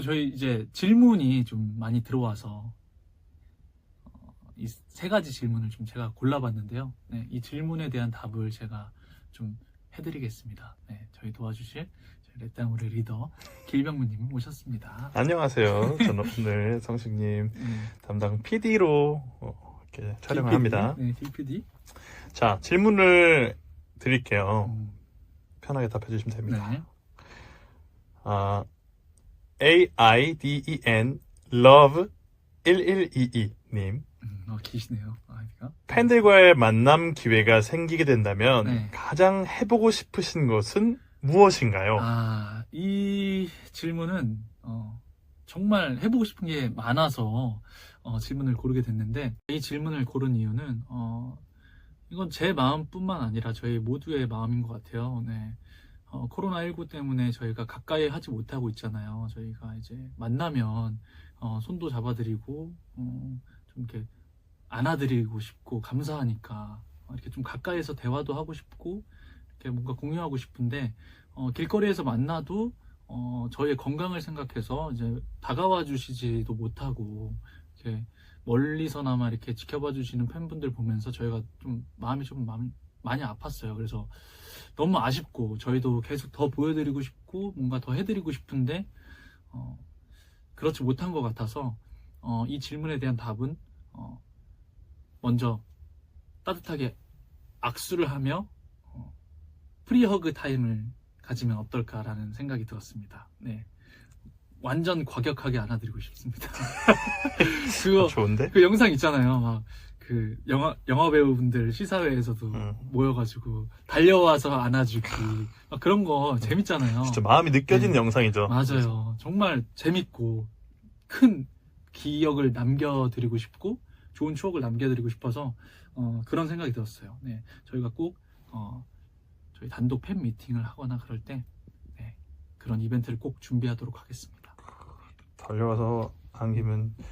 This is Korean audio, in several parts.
저희 이제 질문이 좀 많이 들어와서 이세 가지 질문을 좀 제가 골라봤는데요. 네, 이 질문에 대한 답을 제가 좀 해드리겠습니다. 네, 저희 도와주실 레땅우리 리더 길병무님 모셨습니다. 안녕하세요. 저는 오늘 성식님 네, 담당 PD로 이렇게 촬영을 합니다. 네, DPD. 자, 질문을 드릴게요. 음, 편하게 답해 주시면 됩니다. 네. 아, A-I-D-E-N love 1122 님 음, 어, 기시네요. 아이디가. 팬들과의 만남 기회가 생기게 된다면 네. 가장 해보고 싶으신 것은 무엇인가요? 아, 이 질문은 어, 정말 해보고 싶은 게 많아서 어, 질문을 고르게 됐는데 이 질문을 고른 이유는 어, 이건 제 마음뿐만 아니라 저희 모두의 마음인 것 같아요. 네. 어, 코로나19 때문에 저희가 가까이 하지 못하고 있잖아요. 저희가 이제 만나면 어, 손도 잡아드리고 어, 좀 이렇게 안아드리고 싶고 감사하니까 어, 이렇게 좀 가까이서 대화도 하고 싶고 이렇게 뭔가 공유하고 싶은데 어, 길거리에서 만나도 어, 저의 건강을 생각해서 이제 다가와 주시지도 못하고 이렇게 멀리서나마 이렇게 지켜봐 주시는 팬분들 보면서 저희가 좀 마음이 좀 마음- 많이 아팠어요. 그래서 너무 아쉽고 저희도 계속 더 보여드리고 싶고 뭔가 더 해드리고 싶은데 어, 그렇지 못한 것 같아서 어, 이 질문에 대한 답은 어, 먼저 따뜻하게 악수를 하며 어, 프리허그 타임을 가지면 어떨까라는 생각이 들었습니다. 네. 완전 과격하게 안아드리고 싶습니다. 그거 좋은데? 그 영상 있잖아요. 막 그 영화 영화 배우분들 시사회에서도 음. 모여가지고 달려와서 안아주기 막 그런 거 재밌잖아요. 진짜 마음이 느껴지는 네. 영상이죠. 맞아요. 정말 재밌고 큰 기억을 남겨드리고 싶고 좋은 추억을 남겨드리고 싶어서 어, 그런 생각이 들었어요. 네, 저희가 꼭 어, 저희 단독 팬 미팅을 하거나 그럴 때 네, 그런 이벤트를 꼭 준비하도록 하겠습니다. 달려와서 안기면 네.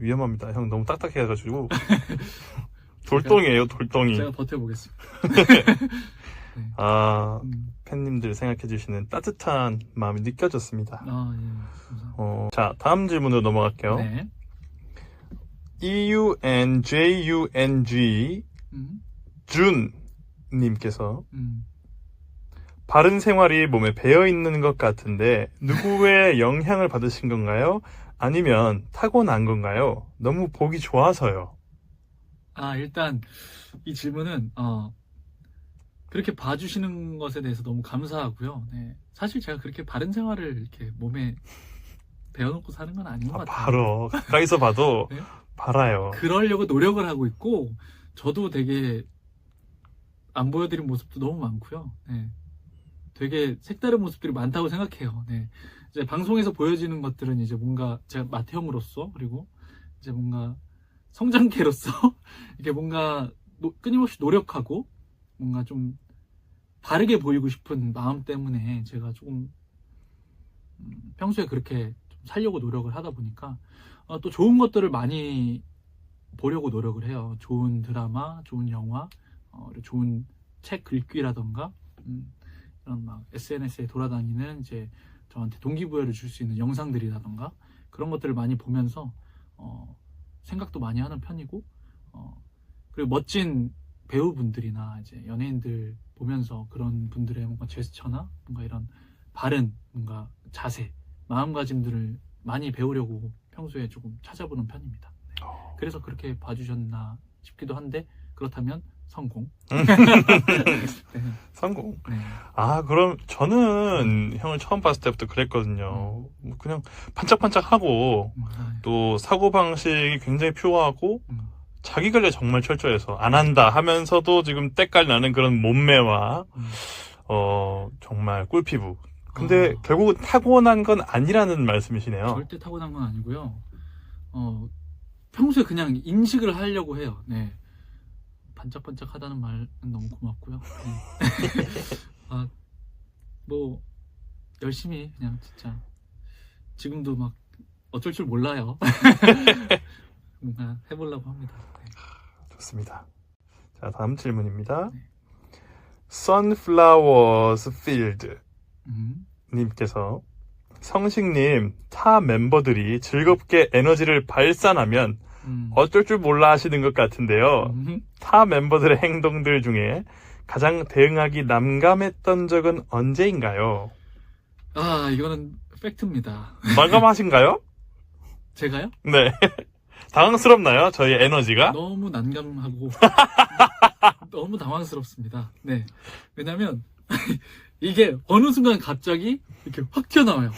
위험합니다. 형 너무 딱딱해가지고 돌덩이에요, 돌덩이. 제가 버텨보겠습니다. 아 음, 팬님들 생각해주시는 따뜻한 마음이 느껴졌습니다. 아, 예, 감사합니다. 어, 자 다음 질문으로 넘어갈게요. 네. E U N J U N G 음, 준 님께서 음. 바른 생활이 몸에 배어 있는 것 같은데 누구의 영향을 받으신 건가요? 아니면 타고난 건가요? 너무 보기 좋아서요. 아, 일단 이 질문은 어, 그렇게 봐주시는 것에 대해서 너무 감사하고요. 네. 사실 제가 그렇게 바른 생활을 이렇게 몸에 배워놓고 사는 건 아닌 것 아, 같아요. 바로 가까이서 봐도 네? 바라요. 그러려고 노력을 하고 있고 저도 되게 안 보여드린 모습도 너무 많고요. 네. 되게 색다른 모습들이 많다고 생각해요. 네. 이제 방송에서 보여지는 것들은 이제 뭔가 제가 마태형으로서 그리고 이제 뭔가 성장캐로서 이게 뭔가 노- 끊임없이 노력하고 뭔가 좀 바르게 보이고 싶은 마음 때문에 제가 조금 음, 평소에 그렇게 좀 살려고 노력을 하다 보니까 어, 또 좋은 것들을 많이 보려고 노력을 해요. 좋은 드라마, 좋은 영화, 어, 좋은 책 글귀라던가 음, 이런 막 SNS에 돌아다니는 이제 저한테 동기부여를 줄 수 있는 영상들이라던가 그런 것들을 많이 보면서 어, 생각도 많이 하는 편이고 어, 그리고 멋진 배우분들이나 이제 연예인들 보면서 그런 분들의 뭔가 제스처나 뭔가 이런 바른 뭔가 자세, 마음가짐들을 많이 배우려고 평소에 조금 찾아보는 편입니다. 네. 어, 그래서 그렇게 봐주셨나 싶기도 한데 그렇다면 성공. 네. 성공. 네. 아, 그럼 저는 형을 처음 봤을 때부터 그랬거든요. 뭐 그냥 반짝반짝하고 음, 아, 또 사고 방식이 굉장히 퓨어하고 음. 자기 관리 정말 철저해서 안 한다 하면서도 지금 때깔 나는 그런 몸매와 음. 어, 정말 꿀피부. 근데 어. 결국은 타고난 건 아니라는 말씀이시네요. 절대 타고난 건 아니고요. 어, 평소에 그냥 인식을 하려고 해요. 네. 반짝반짝하다는 말은 너무 고맙고요. 네. 아, 뭐 열심히 그냥 진짜 지금도 막 어쩔 줄 몰라요. 뭔가 해보려고 합니다. 네. 좋습니다. 자, 다음 질문입니다. 네. Sunflowers Field 음, 님께서 성식님, 타 멤버들이 즐겁게 에너지를 발산하면 음. 어쩔 줄 몰라 하시는 것 같은데요. 음. 타 멤버들의 행동들 중에 가장 대응하기 난감했던 적은 언제인가요? 아 이거는 팩트입니다. 난감하신가요? 제가요? 네. 당황스럽나요? 저희 에너지가? 너무 난감하고 너무 당황스럽습니다. 네. 왜냐면 이게 어느 순간 갑자기 이렇게 확 튀어나와요.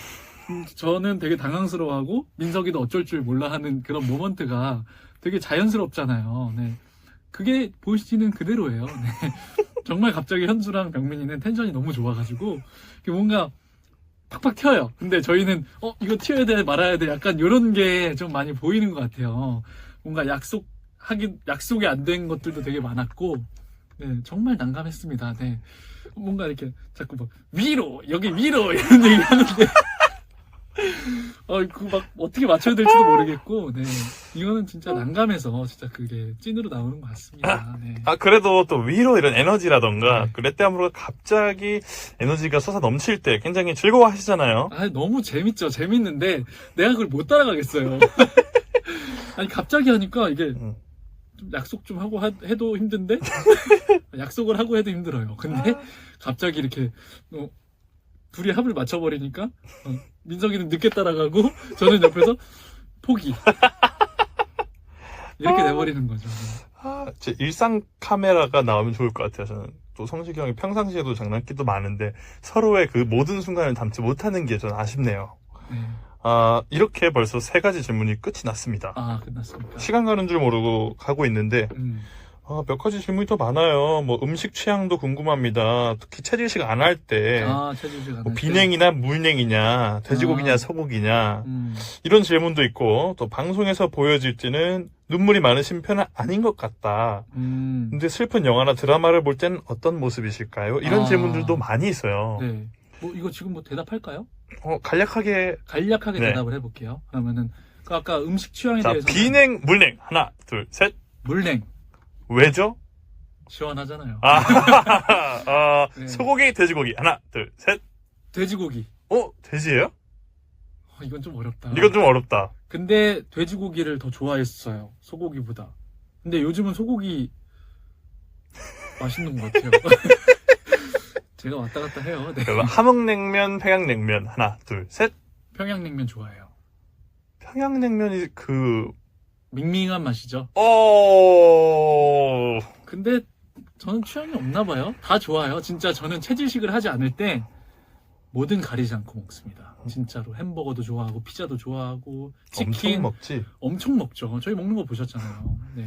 음, 저는 되게 당황스러워하고 민석이도 어쩔 줄 몰라 하는 그런 모먼트가 되게 자연스럽잖아요. 네. 그게 보이시는 그대로예요. 네. 정말 갑자기 현주랑 병민이는 텐션이 너무 좋아가지고 뭔가 팍팍 튀어요. 근데 저희는 어 이거 튀어야 돼 말아야 돼 약간 이런 게 좀 많이 보이는 것 같아요. 뭔가 약속 하긴 약속이 안 된 것들도 되게 많았고 네 정말 난감했습니다. 네 뭔가 이렇게 자꾸 막 위로 여기 위로 이런 얘기 하는데 어 그막 어떻게 맞춰야 될지도 모르겠고 네 이거는 진짜 난감해서 진짜 그게 찐으로 나오는 것 같습니다. 네. 아, 그래도 또 위로 이런 에너지라던가, 네. 그 렛대함으로가 갑자기 에너지가 솟아 넘칠 때 굉장히 즐거워하시잖아요. 아 너무 재밌죠 재밌는데 내가 그걸 못 따라가겠어요. 아니 갑자기 하니까 이게 음. 좀 약속 좀 하고 하- 해도 힘든데 약속을 하고 해도 힘들어요. 근데 갑자기 이렇게 어, 둘이 합을 맞춰버리니까 어, 민석이는 늦게 따라가고 저는 옆에서 포기 이렇게 돼버리는 거죠. 아, 제 일상 카메라가 나오면 좋을 것 같아요, 저는. 또 성식이 형이 평상시에도 장난기도 많은데 서로의 그 모든 순간을 담지 못하는 게 저는 아쉽네요. 네. 아, 이렇게 벌써 세 가지 질문이 끝이 났습니다. 아 끝났습니까? 시간 가는 줄 모르고 가고 있는데, 음. 아, 몇 가지 질문이 더 많아요. 뭐, 음식 취향도 궁금합니다. 특히 체질식 안 할 때, 아 체질 씨가 뭐 비냉이나 물냉이냐, 돼지고기냐, 아. 소고기냐, 음. 이런 질문도 있고, 또 방송에서 보여질 때는 눈물이 많으신 편은 아닌 것 같다. 음. 근데 슬픈 영화나 드라마를 볼 때는 어떤 모습이실까요? 이런 아. 질문들도 많이 있어요. 네. 뭐 이거 지금 뭐 대답할까요? 어, 간략하게, 간략하게 네. 대답을 해볼게요. 그러면은 그 아까 음식 취향에 자, 대해서 비냉, 물냉. 하나, 둘, 셋. 물냉 왜죠? 시원하잖아요. 아, 어, 네. 소고기, 돼지고기. 하나, 둘, 셋. 돼지고기. 어, 돼지예요? 어, 이건 좀 어렵다. 이건 좀 어렵다. 근데 돼지고기를 더 좋아했어요. 소고기보다. 근데 요즘은 소고기 맛있는 것 같아요. 제가 왔다 갔다 해요. 네. 그러면 함흥냉면, 평양냉면. 하나, 둘, 셋. 평양냉면 좋아해요. 평양냉면이 그, 밍밍한 맛이죠. 어, 근데 저는 취향이 없나 봐요. 다 좋아요. 진짜 저는 체질식을 하지 않을 때 뭐든 가리지 않고 먹습니다. 진짜로 햄버거도 좋아하고 피자도 좋아하고 치킨 엄청 먹지. 엄청 먹죠. 저희 먹는 거 보셨잖아요. 네.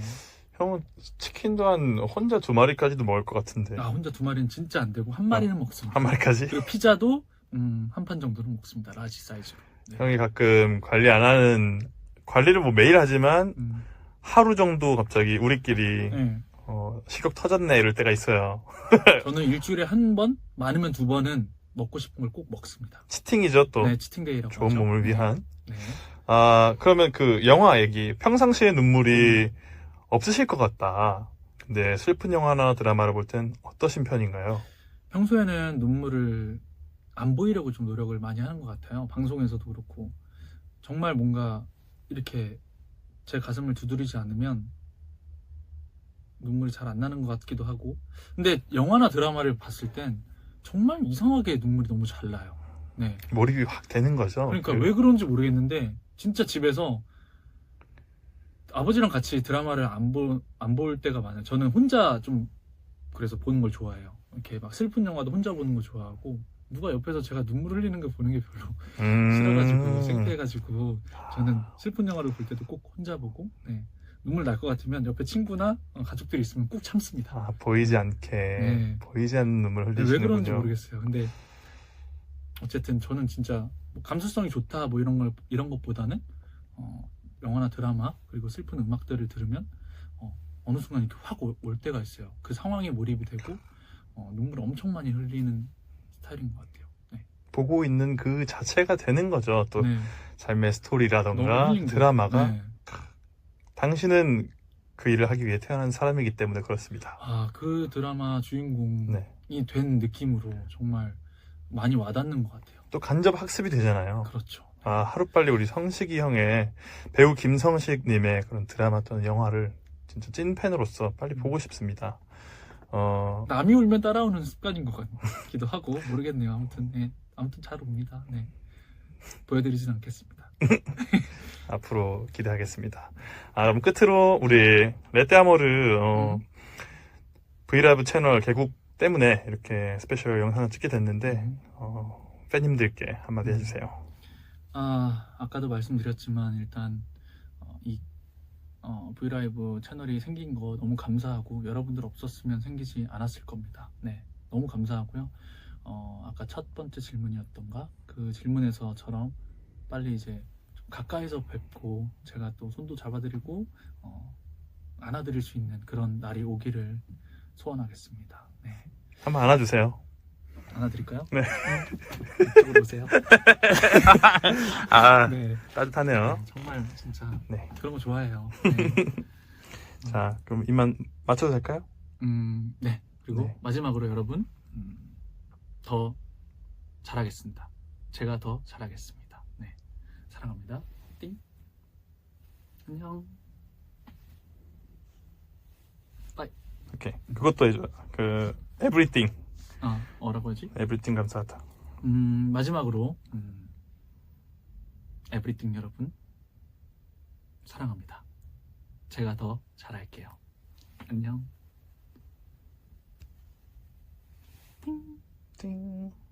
형은 치킨도 한 혼자 두 마리까지도 먹을 것 같은데. 아 혼자 두 마리는 진짜 안 되고 한 마리는 먹습니다. 한 마리까지? 그리고 피자도 음, 한 판 정도는 먹습니다. 라지 사이즈로. 네. 형이 가끔 관리 안 하는, 관리를 뭐 매일 하지만 음, 하루 정도 갑자기 우리끼리 네. 어, 식욕 터졌네 이럴 때가 있어요. 저는 일주일에 한 번, 많으면 두 번은 먹고 싶은 걸 꼭 먹습니다. 치팅이죠 또. 네, 치팅데이라고 좋은 하죠. 몸을 네. 위한. 네. 아, 그러면 그 영화 얘기. 평상시에 눈물이 없으실 것 같다. 근데 슬픈 영화나 드라마를 볼 땐 어떠신 편인가요? 평소에는 눈물을 안 보이려고 좀 노력을 많이 하는 것 같아요. 방송에서도 그렇고. 정말 뭔가 이렇게 제 가슴을 두드리지 않으면 눈물이 잘 안 나는 것 같기도 하고. 근데 영화나 드라마를 봤을 땐 정말 이상하게 눈물이 너무 잘 나요. 네. 몰입이 확 되는 거죠. 그러니까 그- 왜 그런지 모르겠는데 진짜 집에서 아버지랑 같이 드라마를 안 볼 안 볼 때가 많아요. 저는 혼자 좀 그래서 보는 걸 좋아해요. 이렇게 막 슬픈 영화도 혼자 보는 거 좋아하고 누가 옆에서 제가 눈물 흘리는 거 보는 게 별로 음... 싫어가지고 창피해가지고 저는 슬픈 영화를 볼 때도 꼭 혼자 보고 네. 눈물 날 것 같으면 옆에 친구나 어, 가족들이 있으면 꼭 참습니다. 아, 보이지 않게 네. 보이지 않는 눈물 근데 왜 그런지 흘리시는군요. 모르겠어요. 근데 어쨌든 저는 진짜 뭐 감수성이 좋다 뭐 이런 걸 이런 것보다는 어, 영화나 드라마 그리고 슬픈 음악들을 들으면 어, 어느 순간 이렇게 확 올 때가 있어요. 그 상황에 몰입이 되고 어, 눈물 엄청 많이 흘리는 스타일인 것 같아요. 네. 보고 있는 그 자체가 되는 거죠. 또 네. 삶의 스토리라던가. 드라마가 네. 당신은 그 일을 하기 위해 태어난 사람이기 때문에 그렇습니다. 아, 그 드라마 주인공이 네. 된 느낌으로 정말 많이 와닿는 것 같아요. 또 간접 학습이 되잖아요. 그렇죠. 아, 하루빨리 우리 성식이 형의 배우 김성식님의 그런 드라마 또는 영화를 진짜 찐팬으로서 빨리 보고 싶습니다. 어, 남이 울면 따라오는 습관인 것 같기도 하고 모르겠네요. 아무튼 네. 아무튼 잘 옵니다. 네. 보여드리진 않겠습니다. 앞으로 기대하겠습니다. 아, 그럼 끝으로 우리 레떼아모르 어, 음. 브이라이브 채널 개국 때문에 이렇게 스페셜 영상을 찍게 됐는데 음. 어, 팬님들께 한마디 음. 해주세요. 아 아까도 말씀드렸지만 일단 어, 브이라이브 채널이 생긴 거 너무 감사하고 여러분들 없었으면 생기지 않았을 겁니다. 네, 너무 감사하고요. 어, 아까 첫 번째 질문이었던가 그 질문에서처럼 빨리 이제 좀 가까이서 뵙고 제가 또 손도 잡아드리고 어, 안아드릴 수 있는 그런 날이 오기를 소원하겠습니다. 네, 한번 안아주세요. 안아드릴까요? 네. 이쪽으로 오세요. 아, 네, 따뜻하네요. 네, 정말 진짜 네. 그런 거 좋아해요. 네. 자, 그럼 이만 맞춰도 될까요? 음, 네. 그리고 네. 마지막으로 여러분 음, 더 잘하겠습니다. 제가 더 잘하겠습니다. 네, 사랑합니다. 띵. 안녕. 오케이. 그것도 해줘. 그, everything. 아, 어라고 하지? everything 감사하다. 음, 마지막으로 음, 에브리띵 여러분 사랑합니다. 제가 더 잘할게요. 안녕. 띵. 띵.